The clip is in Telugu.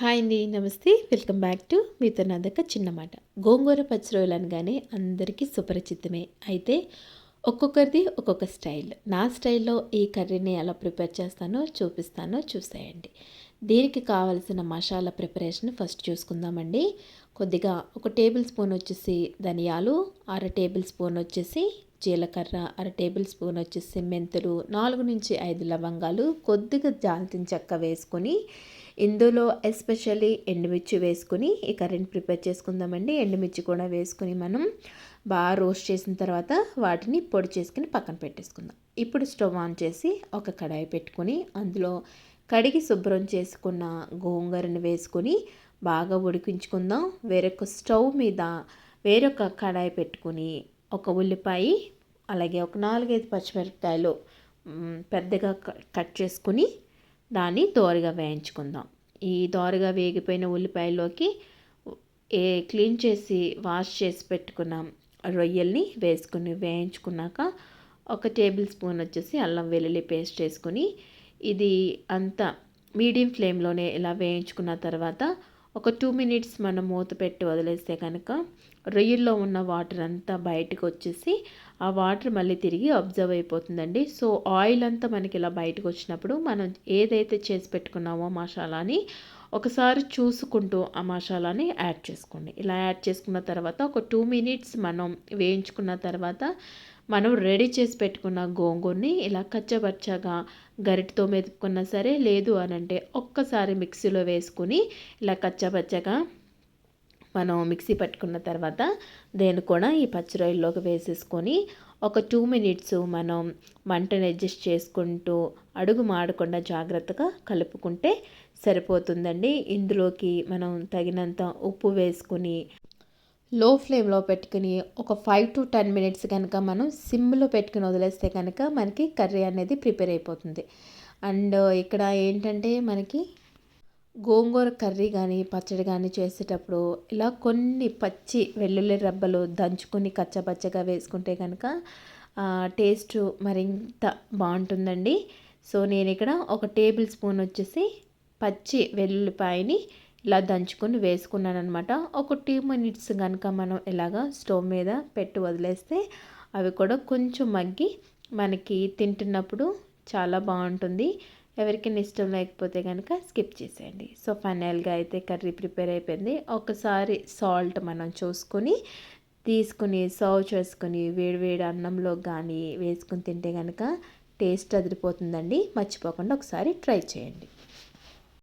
హాయ్ అండి నమస్తే. వెల్కమ్ బ్యాక్ టు మీతో నాదక దగ్గర చిన్నమాట గోంగూర పచ్చిరోలు అనగానే అందరికీ సుపరిచితమే. అయితే ఒక్కొక్కరిది ఒక్కొక్క స్టైల్. నా స్టైల్లో ఈ కర్రీని ఎలా ప్రిపేర్ చేస్తానో చూపిస్తానో చూసేయండి. దీనికి కావలసిన మసాలా ప్రిపరేషన్ ఫస్ట్ చూసుకుందామండి. కొద్దిగా ఒక టేబుల్ స్పూన్ వచ్చేసి ధనియాలు అర టేబుల్ స్పూన్ వచ్చేసి జీలకర్ర అర టేబుల్ స్పూన్ వచ్చేసి మెంతులు నాలుగు నుంచి ఐదు లవంగాలు కొద్దిగా జాల్తిన చెక్క వేసుకొని ఇందులో ఎస్పెషల్లీ ఎండుమిర్చి వేసుకుని ఈ కర్రీని ప్రిపేర్ చేసుకుందామండి. ఎండుమిర్చి కూడా వేసుకుని మనం బాగా రోస్ట్ చేసిన తర్వాత వాటిని పొడి చేసుకుని పక్కన పెట్టేసుకుందాం. ఇప్పుడు స్టవ్ ఆన్ చేసి ఒక కడాయి పెట్టుకుని అందులో కడిగి శుభ్రం చేసుకున్న గోంగూరను వేసుకొని బాగా ఉడికించుకుందాం. వేరొక స్టవ్ మీద వేరొక కడాయి పెట్టుకుని ఒక ఉల్లిపాయ అలాగే ఒక నాలుగైదు పచ్చిమిరపకాయలు పెద్దగా కట్ చేసుకుని దాన్ని దోరగా వేయించుకుందాం. ఈ దోరగా వేగిపోయిన ఉల్లిపాయలోకి ఏ క్లీన్ చేసి వాష్ చేసి పెట్టుకున్న రొయ్యల్ని వేసుకుని వేయించుకున్నాక ఒక టేబుల్ స్పూన్ వచ్చేసి అల్లం వెల్లుల్లి పేస్ట్ వేసుకొని ఇది అంతా మీడియం ఫ్లేమ్లోనే ఇలా వేయించుకున్న తర్వాత ఒక టూ మినిట్స్ మనం మూత పెట్టి వదిలేస్తే కనుక రొయ్యల్లో ఉన్న వాటర్ అంతా బయటకు వచ్చేసి ఆ వాటర్ మళ్ళీ తిరిగి అబ్జర్వ్ అయిపోతుందండి. సో ఆయిల్ అంతా మనకి ఇలా బయటకు వచ్చినప్పుడు మనం ఏదైతే చేసి పెట్టుకున్నామో మసాలాని ఒకసారి చూసుకుంటూ ఆ మసాలాని యాడ్ చేసుకోండి. ఇలా యాడ్ చేసుకున్న తర్వాత ఒక టూ మినిట్స్ మనం వేయించుకున్న తర్వాత మనం రెడీ చేసి పెట్టుకున్న గోంగూరని ఇలా కచ్చబచ్చగా గరిటతో మెదుపుకున్నా సరే లేదు అని అంటే ఒక్కసారి మిక్సీలో వేసుకుని ఇలా కచ్చపచ్చగా మనం మిక్సీ పట్టుకున్న తర్వాత దేని కూడా ఈ పచ్చిరొయ్యల్లోకి వేసేసుకొని ఒక టూ మినిట్స్ మనం మంటను అడ్జస్ట్ చేసుకుంటూ అడుగు మాడకుండా జాగ్రత్తగా కలుపుకుంటే సరిపోతుందండి. ఇందులోకి మనం తగినంత ఉప్పు వేసుకుని లో ఫ్లేమ్లో పెట్టుకుని ఒక ఫైవ్ టు టెన్ మినిట్స్ కనుక మనం సిమ్లో పెట్టుకుని వదిలేస్తే కనుక మనకి కర్రీ అనేది ప్రిపేర్ అయిపోతుంది. అండ్ ఇక్కడ ఏంటంటే మనకి గోంగూర కర్రీ కానీ పచ్చడి కానీ చేసేటప్పుడు ఇలా కొన్ని పచ్చి వెల్లుల్లి రబ్బలు దంచుకొని కచ్చపచ్చగా వేసుకుంటే కనుక టేస్ట్ మరింత బాగుంటుందండి. సో నేను ఇక్కడ ఒక టేబుల్ స్పూన్ వచ్చేసి పచ్చి వెల్లుల్లిపాయని ఇలా దంచుకొని వేసుకున్నాను అనమాట ఒక టూ మినిట్స్ కనుక మనం ఇలాగా స్టవ్ మీద పెట్టి వదిలేస్తే అవి కూడా కొంచెం మగ్గి మనకి తింటున్నప్పుడు చాలా బాగుంటుంది. ఎవరికైనా ఇష్టం లేకపోతే కనుక స్కిప్ చేసేయండి. సో ఫైనల్గా అయితే కర్రీ ప్రిపేర్ అయిపోయింది. ఒకసారి సాల్ట్ మనం చూసుకొని తీసుకుని సర్వ్ చేసుకుని వేడివేడి అన్నంలో కానీ వేసుకుని తింటే కనుక టేస్ట్ అదిరిపోతుందండి. మర్చిపోకుండా ఒకసారి ట్రై చేయండి.